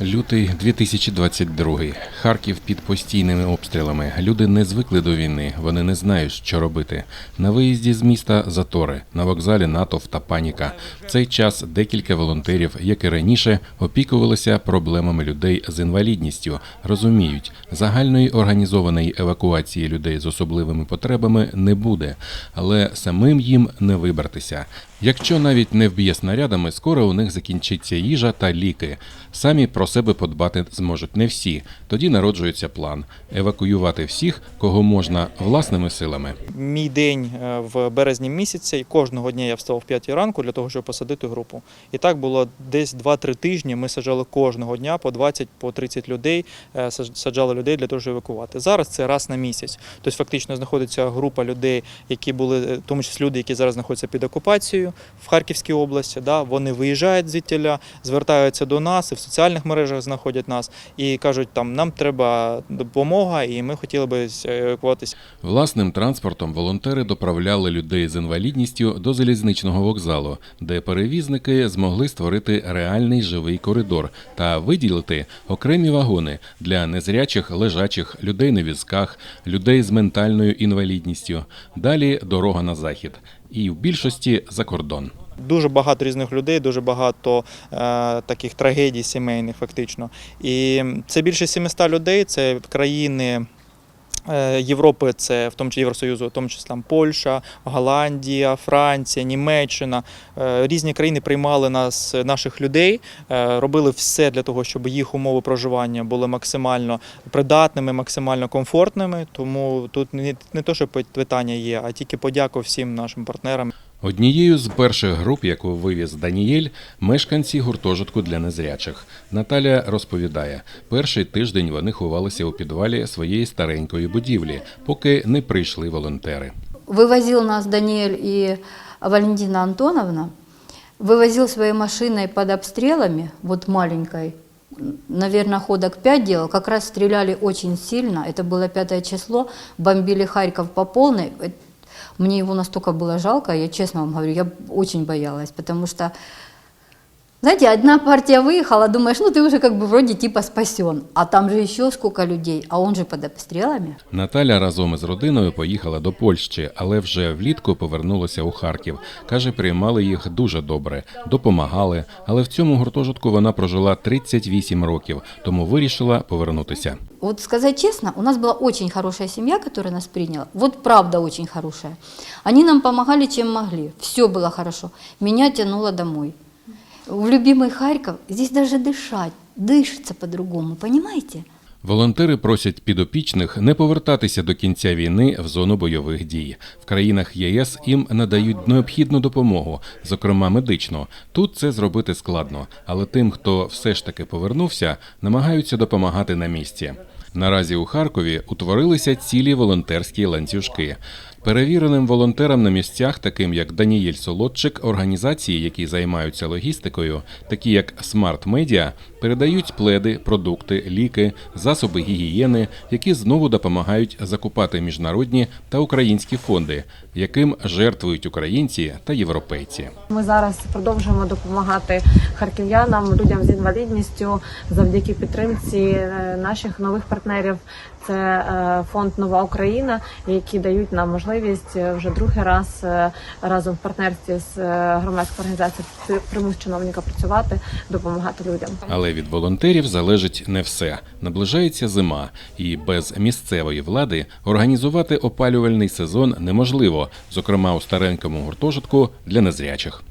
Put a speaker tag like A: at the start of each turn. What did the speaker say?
A: Лютий 2022. Харків під постійними обстрілами. Люди не звикли до війни, вони не знають, що робити. На виїзді з міста затори, на вокзалі натовп та паніка. В цей час декілька волонтерів, як і раніше, опікувалися проблемами людей з інвалідністю. Розуміють, загальної організованої евакуації людей з особливими потребами не буде, але самим їм не вибратися. Якщо навіть не вб'є снарядами, скоро у них закінчиться їжа та ліки. Самі про себе подбати зможуть не всі. Тоді народжується план евакуювати всіх, кого можна власними силами.
B: Мій день е, в березні місяці, і кожного дня я встав в 5 ранку для того, щоб посадити групу. І так було десь 2-3 тижні. Ми саджали кожного дня по 20 по 30 людей, е, саджали людей для того, щоб евакувати. Зараз це раз на місяць. Тобто, фактично знаходиться група людей, які були, е, в тому числі люди, які зараз знаходяться під окупацією в Харківській області. Да, вони виїжджають звідтіля, звертаються до нас і в соціальних мережах знаходять нас і кажуть, там нам треба допомога, і ми хотіли би евакуватися.
A: Власним транспортом волонтери доправляли людей з інвалідністю до залізничного вокзалу, де перевізники змогли створити реальний живий коридор та виділити окремі вагони для незрячих лежачих людей на візках, людей з ментальною інвалідністю. Далі дорога на захід, і в більшості за кордон.
B: Дуже багато різних людей, дуже багато е, таких трагедій сімейних, фактично. І це більше 700 людей, це країни. е, Європи, це в тому числі Євросоюзу, в тому числі там Польща, Голландія, Франція, Німеччина. Е, Різні країни приймали нас, наших людей, е, робили все для того, щоб їх умови проживання були максимально придатними, максимально комфортними. Тому тут не, не то, що питання є, а тільки подяку всім нашим партнерам.
A: Однією з перших груп, яку вивіз Даніель, мешканці гуртожитку для незрячих. Наталя розповідає, перший тиждень вони ховалися у підвалі своєї старенької будівлі, поки не прийшли волонтери.
C: Вывозил нас Даниэль и Валентина Антоновна, вывозил своей машиной под обстрелами, вот маленькой, наверное, ходок 5 делал, как раз стреляли очень сильно, это было пятое число, бомбили Харьков по полной. Мне его настолько было жалко, я честно вам говорю, я очень боялась, потому что, знаете, одна партия выехала, думаешь, ну ты уже как бы вроде типа спасен, а там же еще сколько людей, а он же под обстрелами.
A: Наталя разом із родиною поїхала до Польщі, але вже влітку повернулася у Харків. Каже, приймали їх дуже добре, допомагали. Але в цьому гуртожитку вона прожила 38 років, тому вирішила повернутися.
C: Вот сказать честно, у нас была очень хорошая семья, которая нас приняла. Вот правда очень хорошая. Они нам помогали, чем могли. Все было хорошо. Меня тянуло домой. В любимый Харьков здесь даже дышать, дышится по-другому, понимаете?
A: Волонтери просять підопічних не повертатися до кінця війни в зону бойових дій. В країнах ЄС їм надають необхідну допомогу, зокрема медичну. Тут це зробити складно, але тим, хто все ж таки повернувся, намагаються допомагати на місці. Наразі у Харкові утворилися цілі волонтерські ланцюжки. Перевіреним волонтерам на місцях, таким як Даніель Солодчик, організації, які займаються логістикою, такі як Smart Media, передають пледи, продукти, ліки, засоби гігієни, які знову допомагають закупати міжнародні та українські фонди, яким жертвують українці та європейці.
D: Ми зараз продовжуємо допомагати харків'янам, людям з інвалідністю завдяки підтримці е, наших нових партнерів. Це е, фонд Нова Україна, які дають нам можливість е, вже другий раз е, разом в партнерстві з громадською організацією примус чиновника працювати, допомагати людям.
A: Але від волонтерів залежить не все. Наближається зима, і без місцевої влади організувати опалювальний сезон неможливо, зокрема у старенькому гуртожитку для незрячих.